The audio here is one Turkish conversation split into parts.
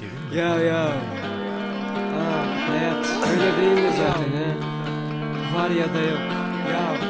Cebimde Ya ya. Aa, hayat öyle değil mi zaten he? Var ya da yok. Ya.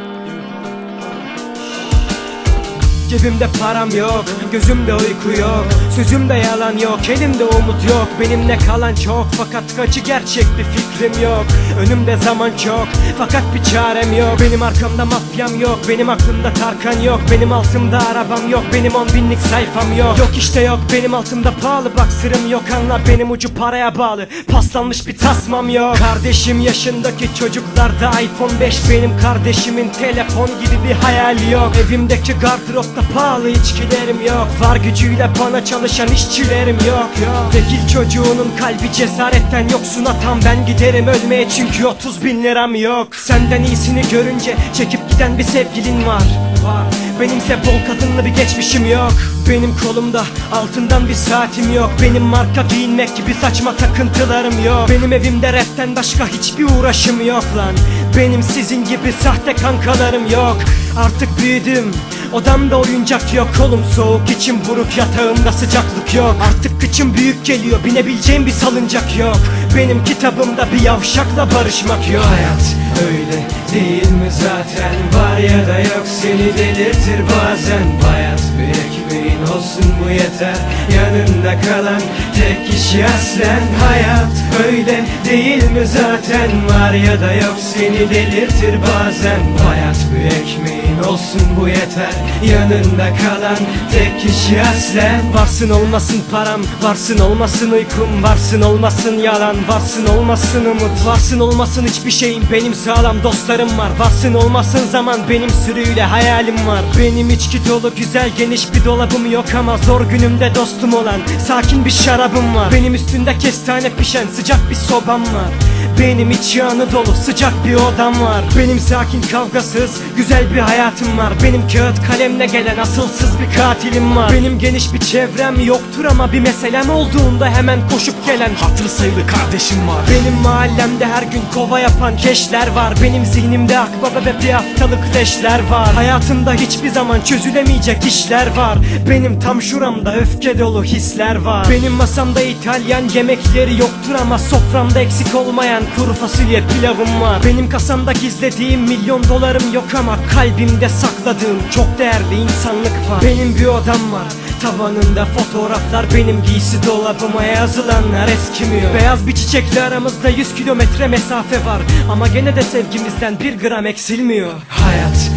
Cebimde param yok, gözümde uyku yok Sözümde yalan yok, elimde umut yok Benimle kalan çok fakat kaçı gerçek bir fikrim yok. Önümde zaman çok fakat bir çarem yok. Benim arkamda mafyam yok, benim aklımda Tarkan yok Benim altımda arabam yok, benim on binlik sayfam yok. Yok işte yok, benim altımda pahalı bak sırım yok Anla benim ucu paraya bağlı, paslanmış bir tasmam yok. Kardeşim yaşındaki çocuklarda iPhone 5 Benim kardeşimin telefon gibi bir hayali yok. Evimdeki gardıropta pahalı içkilerim yok. Var gücüyle bana çalışan işçilerim yok. Yok çocuğunun kalbi cesaretten yoksun atam Ben giderim ölmeye çünkü 30 bin liram yok. Senden iyisini görünce çekip giden bir sevgilin var. Var Benimse bol kadınlı bir geçmişim yok. Benim kolumda altından bir saatim yok. Benim marka giyinmek gibi saçma takıntılarım yok. Benim evimde rapten başka hiçbir uğraşım yok lan. Benim sizin gibi sahte kankalarım yok. Artık büyüdüm. Odamda oyuncak yok. Kolum soğuk içim buruk yatağımda sıcaklık yok. Artık kıçım büyük geliyor. Binebileceğim bir salıncak yok. Benim kitabımda bir yavşakla barışmak yok. Hayat öyle değil mi zaten? var ya da yok seni delirtir bazen. Bayat bir ekmeğin olsun bu yeter? Yanında kalan tek kişi aslen. Hayat öyle değil mi zaten? Var ya da yok seni delirtir bazen. Bayat bir ekmeğin olsun bu yeter yanında kalan tek kişi aslen. Varsın olmasın param varsın olmasın uykum varsın olmasın yalan varsın olmasın umut varsın olmasın hiçbir şeyim. Benim sağlam dostlarım var varsın olmasın zaman benim sürüyle hayalim var. Benim içki dolu güzel geniş bir dolabım yok ama zor günümde dostum olan sakin bir şarabım var. Benim üstünde kestane pişen sıcak bir sobam var benim iç yanı dolu sıcak bir odam var. Benim sakin kavgasız güzel bir hayatım var. Benim kağıt kalemle gelen asılsız bir katilim var. Benim geniş bir çevrem yoktur ama bir meselem olduğunda hemen koşup gelen Hatır sayılı kardeşim var. Benim mahallemde her gün kova yapan keşler var. Benim zihnimde akbaba ve bir haftalık leşler var. Hayatımda hiçbir zaman çözülemeyecek işler var. Benim tam şuramda öfke dolu hisler var. Benim masamda İtalyan yemekleri yoktur ama soframda eksik olmayan kuru fasulye pilavım var. Benim kasamda gizlediğim milyon dolarım yok ama kalbimde sakladığım çok değerli insanlık var. Benim bir odam var. Tavanında fotoğraflar benim giysi dolabıma yazılanlar eskimiyor. Beyaz bir çiçekle aramızda 100 kilometre mesafe var. Ama gene de sevgimizden bir gram eksilmiyor. Hayat